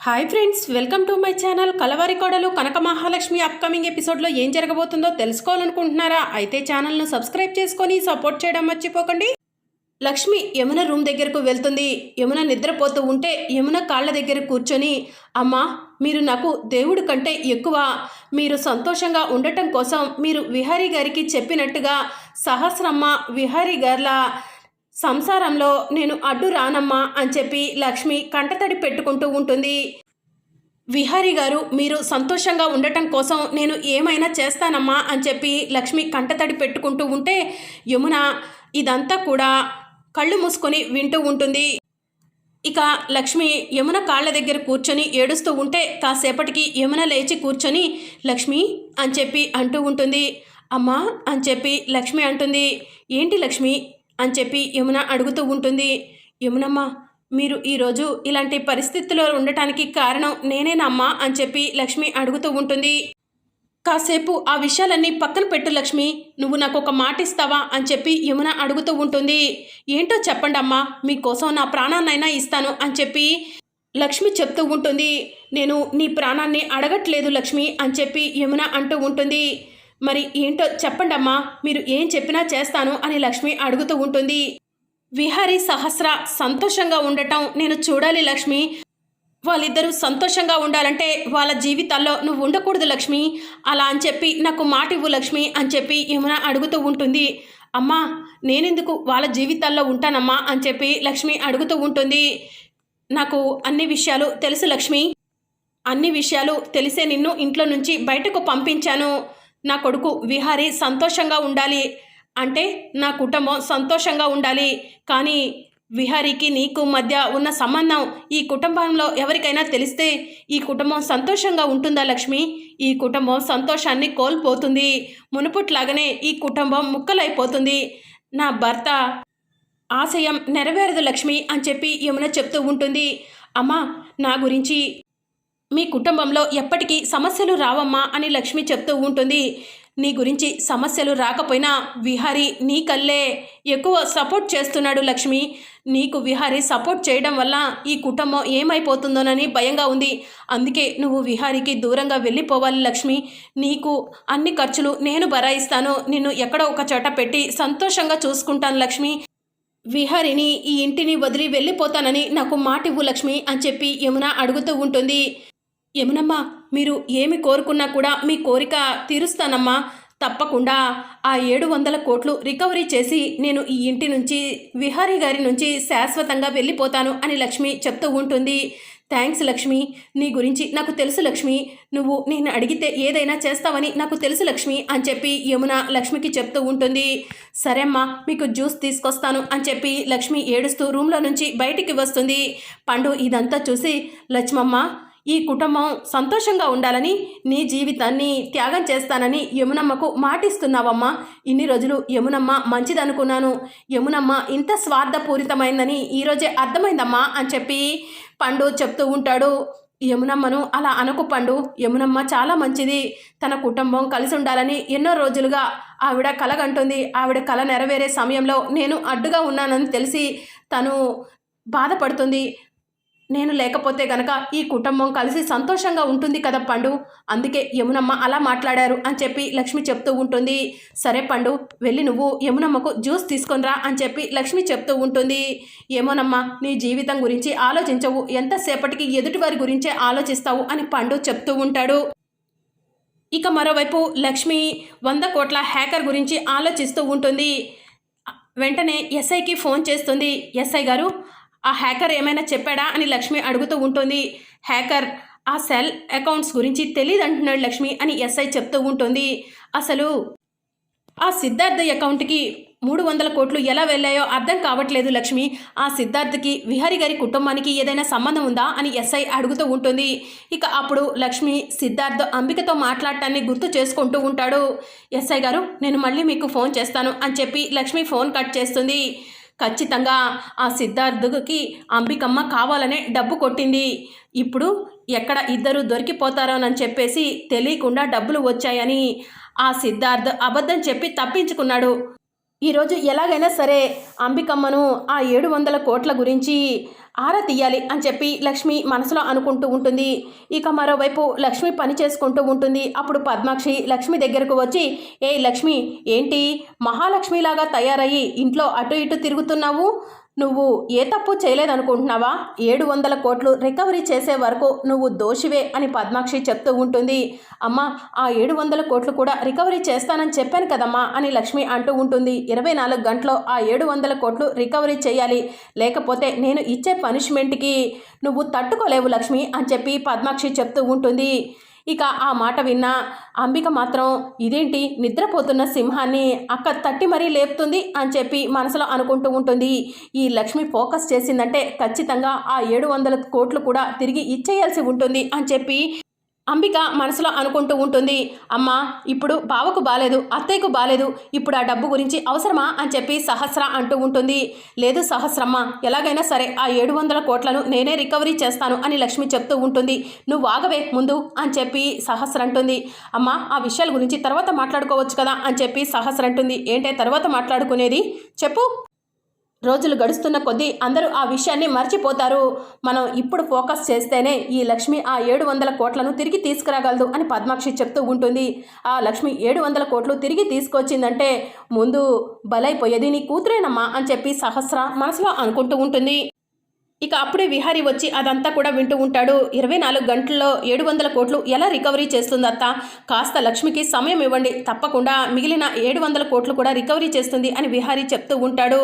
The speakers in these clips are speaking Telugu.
Hi friends welcome to my channel Kalavari Kodalu Kanaka Mahalakshmi upcoming ఎపిసోడ్లో ఏం జరగబోతుందో తెలుసుకోవాలనుకుంటున్నారా? అయితే ఛానల్ను సబ్స్క్రైబ్ చేసుకొని సపోర్ట్ చేయడం మర్చిపోకండి. లక్ష్మి యమున రూమ్ దగ్గరకు వెళ్తుంది. యమున నిద్రపోతూ ఉంటే యమున కాళ్ళ దగ్గర కూర్చొని అమ్మా మీరు నాకు దేవుడు కంటే ఎక్కువ. మీరు సంతోషంగా ఉండటం కోసం మీరు విహారీ గారికి చెప్పినట్టుగా సహస్రమ్మ విహారీ గారిలా సంసారంలో నేను అడ్డు రానమ్మా అని చెప్పి లక్ష్మి కంటతడి పెట్టుకుంటూ ఉంటుంది. విహారీ గారు మీరు సంతోషంగా ఉండటం కోసం నేను ఏమైనా చేస్తానమ్మా అని చెప్పి లక్ష్మి కంటతడి పెట్టుకుంటూ ఉంటే యమున ఇదంతా కూడా కళ్ళు మూసుకొని వింటూ ఉంటుంది. ఇక లక్ష్మి యమున కాళ్ళ దగ్గర కూర్చొని ఏడుస్తూ ఉంటే కాసేపటికి యమున లేచి కూర్చొని లక్ష్మి అని చెప్పి అంటూ ఉంటుంది. అమ్మా అని చెప్పి లక్ష్మి అంటుంది. ఏంటి లక్ష్మి? అని చెప్పి యమున అడుగుతూ ఉంటుంది. యమునమ్మ మీరు ఈరోజు ఇలాంటి పరిస్థితుల్లో ఉండటానికి కారణం నేనేనమ్మా అని చెప్పి లక్ష్మి అడుగుతూ ఉంటుంది. కాసేపు ఆ విషయాలన్నీ పక్కన పెట్టు లక్ష్మి నువ్వు నాకు ఒక మాట ఇస్తావా అని చెప్పి యమున అడుగుతూ ఉంటుంది. ఏంటో చెప్పండి అమ్మా మీకోసం నా ప్రాణాన్నైనా ఇస్తాను అని చెప్పి లక్ష్మి చెప్తూ ఉంటుంది. నేను నీ ప్రాణాన్ని అడగట్లేదు లక్ష్మి అని చెప్పి యమున అంటూ ఉంటుంది. మరి ఏంటో చెప్పండమ్మా మీరు ఏం చెప్పినా చేస్తాను అని లక్ష్మి అడుగుతూ ఉంటుంది. విహారి సహస్ర సంతోషంగా ఉండటం నేను చూడాలి లక్ష్మి. వాళ్ళిద్దరూ సంతోషంగా ఉండాలంటే వాళ్ళ జీవితాల్లో నువ్వు ఉండకూడదు లక్ష్మి. అలా అని చెప్పి నాకు మాట ఇవ్వు లక్ష్మి అని చెప్పి యమున అడుగుతూ ఉంటుంది. అమ్మా నేనెందుకు వాళ్ళ జీవితాల్లో ఉంటానమ్మా అని చెప్పి లక్ష్మి అడుగుతూ ఉంటుంది. నాకు అన్ని విషయాలు తెలుసు లక్ష్మి. అన్ని విషయాలు తెలిసే నిన్ను ఇంట్లో నుంచి బయటకు పంపించాను. నా కొడుకు విహారి సంతోషంగా ఉండాలి అంటే నా కుటుంబం సంతోషంగా ఉండాలి. కానీ విహారీకి నీకు మధ్య ఉన్న సంబంధం ఈ కుటుంబంలో ఎవరికైనా తెలిస్తే ఈ కుటుంబం సంతోషంగా ఉంటుందా లక్ష్మి? ఈ కుటుంబం సంతోషాన్ని కోల్పోతుంది. మునుపుట్లాగానే ఈ కుటుంబం ముక్కలైపోతుంది. నా భర్త ఆశయం నెరవేరదు లక్ష్మి అని చెప్పి యమున చెప్తూ ఉంటుంది. అమ్మా నా గురించి మీ కుటుంబంలో ఎప్పటికీ సమస్యలు రావమ్మా అని లక్ష్మి చెప్తూ ఉంటుంది. నీ గురించి సమస్యలు రాకపోయినా విహారీ నీ కల్లే ఎక్కువ సపోర్ట్ చేస్తున్నాడు లక్ష్మి. నీకు విహారీ సపోర్ట్ చేయడం వల్ల ఈ కుటుంబం ఏమైపోతుందోనని భయంగా ఉంది. అందుకే నువ్వు విహారీకి దూరంగా వెళ్ళిపోవాలి లక్ష్మి. నీకు అన్ని ఖర్చులు నేను భరాయిస్తాను. నిన్ను ఎక్కడో ఒక చోట పెట్టి సంతోషంగా చూసుకుంటాను లక్ష్మి. విహారిని ఈ ఇంటిని వదిలి వెళ్ళిపోతానని నాకు మాట ఇవ్వు లక్ష్మి అని చెప్పి యమున అడుగుతూ ఉంటుంది. యమునమ్మా మీరు ఏమి కోరుకున్నా కూడా మీ కోరిక తీరుస్తానమ్మా. తప్పకుండా ఆ ఏడు వందల కోట్లు రికవరీ చేసి నేను ఈ ఇంటి నుంచి విహారీ గారి నుంచి శాశ్వతంగా వెళ్ళిపోతాను అని లక్ష్మి చెప్తూ ఉంటుంది. థ్యాంక్స్ లక్ష్మి నీ గురించి నాకు తెలుసు లక్ష్మి. నువ్వు నేను అడిగితే ఏదైనా చేస్తావని నాకు తెలుసు లక్ష్మి అని చెప్పి యమున లక్ష్మికి చెప్తూ ఉంటుంది. సరే అమ్మా మీకు జ్యూస్ తీసుకొస్తాను అని చెప్పి లక్ష్మి ఏడుస్తూ రూమ్లో నుంచి బయటికి వస్తుంది. పండు ఇదంతా చూసి లక్ష్మమ్మ ఈ కుటుంబం సంతోషంగా ఉండాలని నీ జీవితాన్ని త్యాగం చేస్తానని యమునమ్మకు మాటిస్తున్నావమ్మా. ఇన్ని రోజులు యమునమ్మ మంచిదనుకున్నాను. యమునమ్మ ఇంత స్వార్థపూరితమైందని ఈరోజే అర్థమైందమ్మా అని చెప్పి పండు చెప్తూ ఉంటాడు. యమునమ్మను అలా అనకు పండు. యమునమ్మ చాలా మంచిది. తన కుటుంబం కలిసి ఉండాలని ఎన్నో రోజులుగా ఆవిడ కలగంటుంది. ఆవిడ కల నెరవేరే సమయంలో నేను అడ్డుగా ఉన్నానని తెలిసి తను బాధపడుతుంది. నేను లేకపోతే గనక ఈ కుటుంబం కలిసి సంతోషంగా ఉంటుంది కదా పండు? అందుకే యమునమ్మ అలా మాట్లాడారు అని చెప్పి లక్ష్మి చెప్తూ ఉంటుంది. సరే పండు వెళ్ళి నువ్వు యమునమ్మకు జ్యూస్ తీసుకొనిరా అని చెప్పి లక్ష్మి చెప్తూ ఉంటుంది. ఏమోనమ్మా నీ జీవితం గురించి ఆలోచించవు. ఎంతసేపటికి ఎదుటివారి గురించే ఆలోచిస్తావు అని పండు చెప్తూ ఉంటాడు. ఇక మరోవైపు లక్ష్మి వంద కోట్ల హ్యాకర్ గురించి ఆలోచిస్తూ ఉంటుంది. వెంటనే ఎస్ఐకి ఫోన్ చేస్తుంది. ఎస్ఐ గారు ఆ హ్యాకర్ ఏమైనా చెప్పాడా అని లక్ష్మి అడుగుతూ ఉంటుంది. హ్యాకర్ ఆ సెల్ అకౌంట్స్ గురించి తెలియదు అంటున్నాడు లక్ష్మి అని ఎస్ఐ చెప్తూ ఉంటుంది. అసలు ఆ సిద్ధార్థ అకౌంట్కి మూడు వందల కోట్లు ఎలా వెళ్ళాయో అర్థం కావట్లేదు లక్ష్మి. ఆ సిద్ధార్థకి విహారి గారి కుటుంబానికి ఏదైనా సంబంధం ఉందా అని ఎస్ఐ అడుగుతూ ఉంటుంది. ఇక అప్పుడు లక్ష్మి సిద్ధార్థ అంబికతో మాట్లాడటాన్ని గుర్తు చేసుకుంటూ ఉంటాడు. ఎస్ఐ గారు నేను మళ్ళీ మీకు ఫోన్ చేస్తాను అని చెప్పి లక్ష్మి ఫోన్ కట్ చేస్తుంది. ఖచ్చితంగా ఆ సిద్ధార్థుకి అంబికమ్మ కావాలనే డబ్బు కొట్టింది. ఇప్పుడు ఎక్కడ ఇద్దరు దొరికిపోతారోనని చెప్పేసి తెలియకుండా డబ్బులు వచ్చాయని ఆ సిద్ధార్థ్ అబద్ధం చెప్పి తప్పించుకున్నాడు. ఈరోజు ఎలాగైనా సరే అంబికమ్మను ఆ ఏడు వందల కోట్ల గురించి ఆరా తీయాలి అని చెప్పి లక్ష్మి మనసులో అనుకుంటూ ఉంటుంది. ఇక మరోవైపు లక్ష్మి పని చేసుకుంటూ ఉంటుంది. అప్పుడు పద్మాక్షి లక్ష్మి దగ్గరకు వచ్చి ఏ లక్ష్మి ఏంటి? మహాలక్ష్మిలాగా తయారయ్యి ఇంట్లో అటు ఇటు తిరుగుతున్నావు? నువ్వు ఏ తప్పు చేయలేదనుకుంటున్నావా? ఏడు వందల కోట్లు రికవరీ చేసే వరకు నువ్వు దోషివే అని పద్మాక్షి చెప్తూ ఉంటుంది. అమ్మా ఆ ఏడు వందల కోట్లు కూడా రికవరీ చేస్తానని చెప్పాను కదమ్మా అని లక్ష్మి అంటూ ఉంటుంది. ఇరవై నాలుగు గంటలో ఆ ఏడు వందల కోట్లు రికవరీ చేయాలి. లేకపోతే నేను ఇచ్చే పనిష్మెంట్కి నువ్వు తట్టుకోలేవు లక్ష్మి అని చెప్పి పద్మాక్షి చెప్తూ ఉంటుంది. ఇక ఆ మాట విన్న అంబిక మాత్రం ఇదేంటి? నిద్రపోతున్న సింహాన్ని అక్క తట్టి మరీ లేపుతుంది అని చెప్పి మనసులో అనుకుంటూ ఉంటుంది. ఈ లక్ష్మి ఫోకస్ చేసిందంటే ఖచ్చితంగా ఆ ఏడు వందల కోట్లు కూడా తిరిగి ఇచ్చేయాల్సి ఉంటుంది అని చెప్పి అంబిక మనసులో అనుకుంటూ ఉంటుంది అమ్మ ఇప్పుడు బావకు బాలేదు అత్తయ్యకు బాలేదు ఇప్పుడు ఆ డబ్బు గురించి అవసరమా? అని చెప్పి సహస్ర అంటూ ఉంటుంది. లేదు సహస్రమ్మ ఎలాగైనా సరే ఆ ఏడు వందల కోట్లను నేనే రికవరీ చేస్తాను అని లక్ష్మి చెప్తూ ఉంటుంది. నువ్వు ఆగవే ముందు అని చెప్పి సహస్ర అంటుంది. అమ్మ ఆ విషయాల గురించి తర్వాత మాట్లాడుకోవచ్చు కదా అని చెప్పి సహస్ర అంటుంది. ఏంటే తర్వాత మాట్లాడుకునేది? చెప్పు. రోజులు గడుస్తున్న కొద్దీ అందరూ ఆ విషయాన్ని మర్చిపోతారు. మనం ఇప్పుడు ఫోకస్ చేస్తేనే ఈ లక్ష్మి ఆ ఏడు వందల కోట్లను తిరిగి తీసుకురాగలదు అని పద్మాక్షి చెప్తూ ఉంటుంది. ఆ లక్ష్మి ఏడు వందల కోట్లు తిరిగి తీసుకొచ్చిందంటే ముందు బలైపోయేది నీ కూతురేనమ్మా అని చెప్పి సహస్ర మనసులో అనుకుంటూ ఉంటుంది. ఇక అప్పుడే విహారీ వచ్చి అదంతా కూడా వింటూ ఉంటాడు. ఇరవై నాలుగు గంటల్లో ఏడు వందల కోట్లు ఎలా రికవరీ చేస్తుందత్త? కాస్త లక్ష్మికి సమయం ఇవ్వండి. తప్పకుండా మిగిలిన ఏడు వందల కోట్లు కూడా రికవరీ చేస్తుంది అని విహారీ చెప్తూ ఉంటాడు.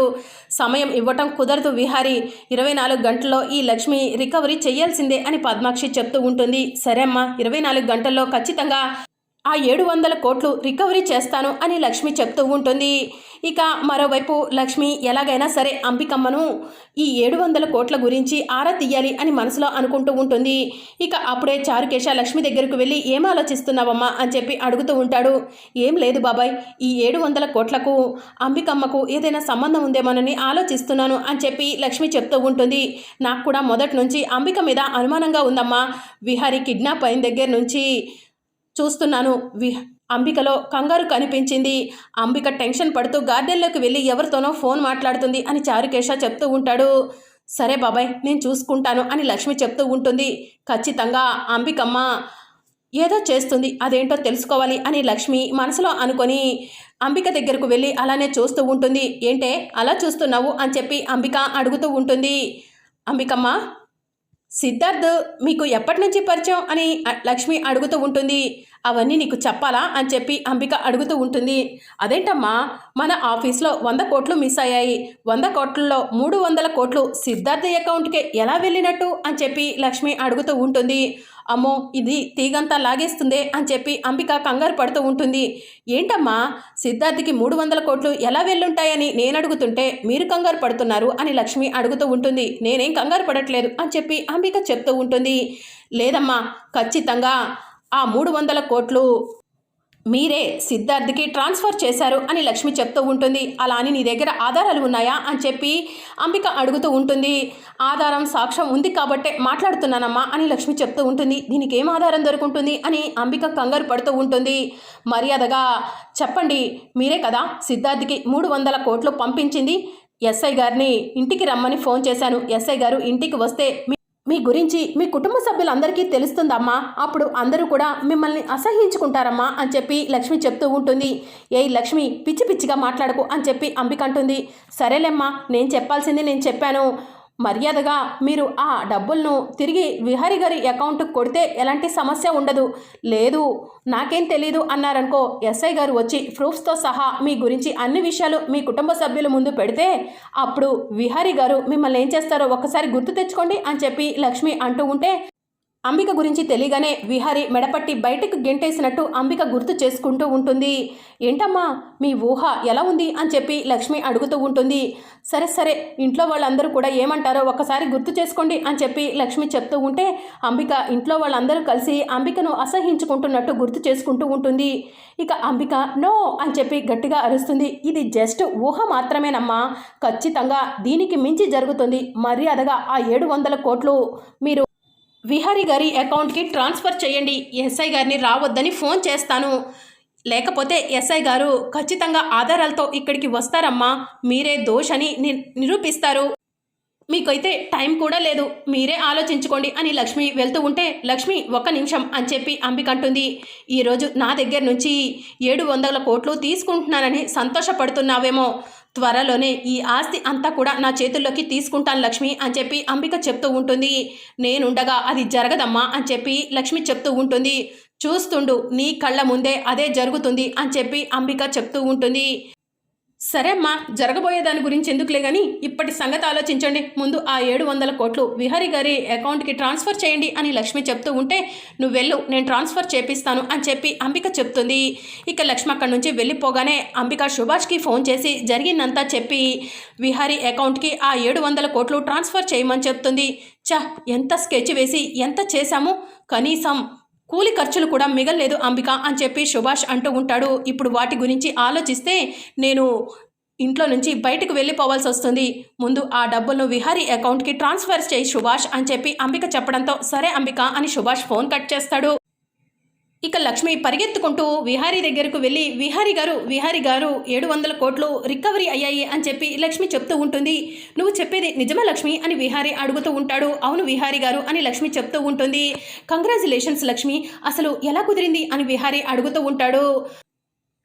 సమయం ఇవ్వటం కుదరదు విహారీ. ఇరవై నాలుగు గంటల్లో ఈ లక్ష్మి రికవరీ చేయాల్సిందే అని పద్మాక్షి చెప్తూ ఉంటుంది. సరే అమ్మా ఇరవై నాలుగు గంటల్లో ఖచ్చితంగా ఆ ఏడు వందల కోట్లు రికవరీ చేస్తాను అని లక్ష్మి చెప్తూ ఉంటుంది. ఇక మరోవైపు లక్ష్మి ఎలాగైనా సరే అంబికమ్మను ఈ ఏడు వందల కోట్ల గురించి ఆరా తీయాలి అని మనసులో అనుకుంటూ ఉంటుంది. ఇక అప్పుడే చారుకేశ లక్ష్మి దగ్గరకు వెళ్ళి ఏం ఆలోచిస్తున్నావమ్మా? అని చెప్పి అడుగుతూ ఉంటాడు. ఏం లేదు బాబాయ్ ఈ ఏడు వందల కోట్లకు అంబికమ్మకు ఏదైనా సంబంధం ఉందేమోనని ఆలోచిస్తున్నాను అని చెప్పి లక్ష్మి చెప్తూ ఉంటుంది. నాకు కూడా మొదటి నుంచి అంబిక మీద అనుమానంగా ఉందమ్మా. విహారీ కిడ్నాప్ అయిన దగ్గర నుంచి చూస్తున్నాను. విహ అంబికలో కంగారు కనిపించింది. అంబిక టెన్షన్ పడుతూ గార్డెన్లోకి వెళ్ళి ఎవరితోనో ఫోన్ మాట్లాడుతుంది అని చారుకేశ చెప్తూ ఉంటాడు. సరే బాబాయ్ నేను చూసుకుంటాను అని లక్ష్మి చెప్తూ ఉంటుంది. ఖచ్చితంగా అంబికమ్మ ఏదో చేస్తుంది అదేంటో తెలుసుకోవాలి అని లక్ష్మి మనసులో అనుకొని అంబిక దగ్గరకు వెళ్ళి అలానే చూస్తూ ఉంటుంది. ఏంటే అలా చూస్తున్నావు అని చెప్పి అంబిక అడుగుతూ ఉంటుంది. అంబికమ్మ సిద్ధార్థ్ మీకు ఎప్పటి నుంచి పరిచయం అని లక్ష్మి అడుగుతూ ఉంటుంది. అవన్నీ నీకు చెప్పాలా అని చెప్పి అంబిక అడుగుతూ ఉంటుంది. అదేంటమ్మా? మన ఆఫీస్లో వంద కోట్లు మిస్ అయ్యాయి. వంద కోట్లలో మూడు వందల కోట్లు సిద్ధార్థ అకౌంట్కే ఎలా వెళ్ళినట్టు? అని చెప్పి లక్ష్మి అడుగుతూ ఉంటుంది. అమ్మో ఇది తీగంతా లాగేస్తుందే అని చెప్పి అంబిక కంగారు పడుతూ ఉంటుంది. ఏంటమ్మా? సిద్ధార్థకి మూడు వందల కోట్లు ఎలా వెళ్ళుంటాయని నేను అడుగుతుంటే మీరు కంగారు పడుతున్నారు అని లక్ష్మి అడుగుతూ ఉంటుంది. నేనేం కంగారు పడట్లేదు అని చెప్పి అంబిక చెప్తూ ఉంటుంది. లేదమ్మా ఖచ్చితంగా. ఆ మూడు వందల కోట్లు మీరే సిద్ధార్థ్కి ట్రాన్స్ఫర్ చేశారు అని లక్ష్మి చెప్తూ ఉంటుంది. అలా అని నీ దగ్గర ఆధారాలు ఉన్నాయా? అని చెప్పి అంబిక అడుగుతూ ఉంటుంది. ఆధారం సాక్ష్యం ఉంది కాబట్టే మాట్లాడుతున్నానమ్మా అని లక్ష్మి చెప్తూ ఉంటుంది. దీనికి ఏం ఆధారం దొరుకుంటుంది? అని అంబిక కంగారు పడుతూ ఉంటుంది. మర్యాదగా చెప్పండి మీరే కదా సిద్ధార్థ్కి మూడు వందల కోట్లు పంపించింది. ఎస్ఐ గారిని ఇంటికి రమ్మని ఫోన్ చేశాను. ఎస్ఐ గారు ఇంటికి వస్తే మీ మీ గురించి మీ కుటుంబ సభ్యులందరికీ తెలుస్తుందమ్మా. అప్పుడు అందరూ కూడా మిమ్మల్ని అసహించుకుంటారమ్మా అని చెప్పి లక్ష్మి చెప్తూ ఉంటుంది. ఏ లక్ష్మి పిచ్చి పిచ్చిగా మాట్లాడకు అని చెప్పి అంబిక అంటుంది. సరేలేమ్మా నేను చెప్పాల్సింది నేను చెప్పాను. మర్యాదగా మీరు ఆ డబ్బులను తిరిగి విహరి గారి అకౌంట్కి కొడితే ఎలాంటి సమస్య ఉండదు. లేదు నాకేం తెలీదు అన్నారనుకో ఎస్ఐ గారు వచ్చి ప్రూఫ్స్తో సహా మీ గురించి అన్ని విషయాలు మీ కుటుంబ సభ్యుల ముందు పెడితే అప్పుడు విహారి గారు మిమ్మల్ని ఏం చేస్తారో ఒక్కసారి గుర్తు తెచ్చుకోండి అని చెప్పి లక్ష్మి అంటూ ఉంటే అంబిక గురించి తెలియగానే విహారి మెడపట్టి బయటకు గెంటేసినట్టు అంబిక గుర్తు చేసుకుంటూ ఉంటుంది. ఏంటమ్మా మీ ఊహ ఎలా ఉంది? అని చెప్పి లక్ష్మి అడుగుతూ ఉంటుంది. సరే సరే ఇంట్లో వాళ్ళందరూ కూడా ఏమంటారో ఒక్కసారి గుర్తు చేసుకోండి అని చెప్పి లక్ష్మి చెప్తూ ఉంటే అంబిక ఇంట్లో వాళ్ళందరూ కలిసి అంబికను అసహించుకుంటున్నట్టు గుర్తు చేసుకుంటూ ఉంటుంది. ఇక అంబిక నో అని చెప్పి గట్టిగా అరుస్తుంది. ఇది జస్ట్ ఊహ మాత్రమేనమ్మా. ఖచ్చితంగా దీనికి మించి జరుగుతుంది మర్యాదగా ఆ ఏడు వందల కోట్లు. మీరు విహారి గారి అకౌంట్కి ట్రాన్స్ఫర్ చేయండి. ఎస్ఐ గారిని రావద్దని ఫోన్ చేస్తాను. లేకపోతే ఎస్ఐ గారు ఖచ్చితంగా ఆధారాలతో ఇక్కడికి వస్తారమ్మా. మీరే దోషని ని- నిరూపిస్తారు. మీకైతే టైం కూడా లేదు. మీరే ఆలోచించుకోండి అని లక్ష్మి వెళ్తూ ఉంటే లక్ష్మి ఒక్క నిమిషం అని చెప్పి అంబిక అంటుంది. ఈరోజు నా దగ్గర నుంచి ఏడు వందల కోట్లు తీసుకుంటున్నానని సంతోషపడుతున్నావేమో. త్వరలోనే ఈ ఆస్తి అంతా కూడా నా చేతుల్లోకి తీసుకుంటాను లక్ష్మి అని చెప్పి అంబిక చెప్తూ ఉంటుంది. నేనుండగా అది జరగదమ్మా అని చెప్పి లక్ష్మి చెప్తూ ఉంటుంది. చూస్తుండు నీ కళ్ళ ముందే అదే జరుగుతుంది అని చెప్పి అంబిక చెప్తూ ఉంటుంది. సరే అమ్మా జరగబోయే దాని గురించి ఎందుకులే కానీ ఇప్పటి సంగతి ఆలోచించండి. ముందు ఆ ఏడు వందల కోట్లు విహరి గారి అకౌంట్కి ట్రాన్స్ఫర్ చేయండి అని లక్ష్మి చెప్తూ ఉంటే నువ్వు వెళ్ళు నేను ట్రాన్స్ఫర్ చేపిస్తాను అని చెప్పి అంబిక చెప్తుంది. ఇక లక్ష్మి అక్కడి నుంచి వెళ్ళిపోగానే అంబిక సుభాష్కి ఫోన్ చేసి జరిగిందంతా చెప్పి విహారీ అకౌంట్కి ఆ ఏడు వందల కోట్లు ట్రాన్స్ఫర్ చేయమని చెప్తుంది. చ ఎంత స్కెచ్ వేసి ఎంత చేశాము? కనీసం కూలి ఖర్చులు కూడా మిగల్లేదు అంబిక అని చెప్పి సుభాష్ అంటూ ఉంటాడు. ఇప్పుడు వాటి గురించి ఆలోచిస్తే నేను ఇంట్లో నుంచి బయటకు వెళ్ళిపోవాల్సి వస్తుంది. ముందు ఆ డబ్బులను విహారీ అకౌంట్కి ట్రాన్స్ఫర్ చేయి సుభాష్ అని చెప్పి అంబిక చెప్పడంతో సరే అంబిక అని సుభాష్ ఫోన్ కట్ చేస్తాడు. ఇక లక్ష్మి పరిగెత్తుకుంటూ విహారీ దగ్గరకు వెళ్ళి విహారీ గారు విహారీ గారు ఏడు వందల కోట్లు రికవరీ అయ్యాయి అని చెప్పి లక్ష్మి చెప్తూ ఉంటుంది. నువ్వు చెప్పేది నిజమా లక్ష్మి? అని విహారీ అడుగుతూ ఉంటాడు. అవును విహారీ గారు అని లక్ష్మి చెప్తూ ఉంటుంది. కంగ్రాచులేషన్స్ లక్ష్మి అసలు ఎలా కుదిరింది? అని విహారీ అడుగుతూ ఉంటాడు.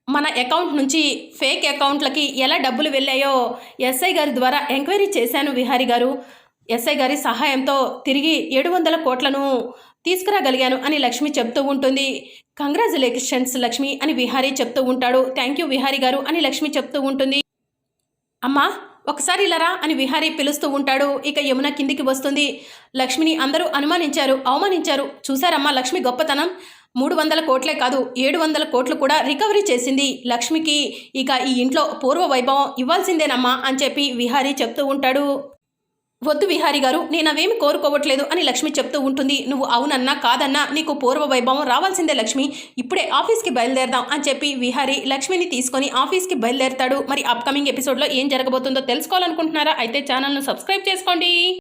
మన అకౌంట్ నుంచి ఫేక్ అకౌంట్లకి ఎలా డబ్బులు వెళ్ళాయో ఎస్ఐ గారి ద్వారా ఎంక్వైరీ చేశాను విహారీ గారు. ఎస్ఐ గారి సహాయంతో తిరిగి ఏడు వందల కోట్లను తీసుకురాగలిగాను అని లక్ష్మి చెప్తూ ఉంటుంది. కంగ్రాచులేషన్స్ లక్ష్మి అని విహారీ చెప్తూ ఉంటాడు. థ్యాంక్ యూ విహారీ గారు అని లక్ష్మి చెప్తూ ఉంటుంది. అమ్మా ఒకసారి ఇలారా అని విహారీ పిలుస్తూ ఉంటాడు. ఇక యమున కిందికి వస్తుంది. లక్ష్మిని అందరూ అనుమానించారు. అవమానించారు. చూసారమ్మా లక్ష్మి గొప్పతనం. మూడు వందల కోట్లే కాదు ఏడు వందల కోట్లు కూడా రికవరీ చేసింది లక్ష్మికి. ఇక ఈ ఇంట్లో పూర్వ వైభవం ఇవ్వాల్సిందేనమ్మా అని చెప్పి విహారీ చెప్తూ ఉంటాడు. వద్దు విహారీ గారు నేను అవేమి కోరుకోవట్లేదు అని లక్ష్మి చెప్తూ ఉంటుంది. నువ్వు అవునన్నా కాదన్నా నీకు పూర్వ వైభవం రావాల్సిందే లక్ష్మి. ఇప్పుడే ఆఫీస్కి బయలుదేరదాం అని చెప్పి విహారీ లక్ష్మిని తీసుకొని ఆఫీస్కి బయలుదేరతాడు. మరి అప్కమింగ్ ఎపిసోడ్లో ఏం జరగబోతుందో తెలుసుకోవాలనుకుంటున్నారా? అయితే ఛానల్ను సబ్స్క్రైబ్ చేసుకోండి.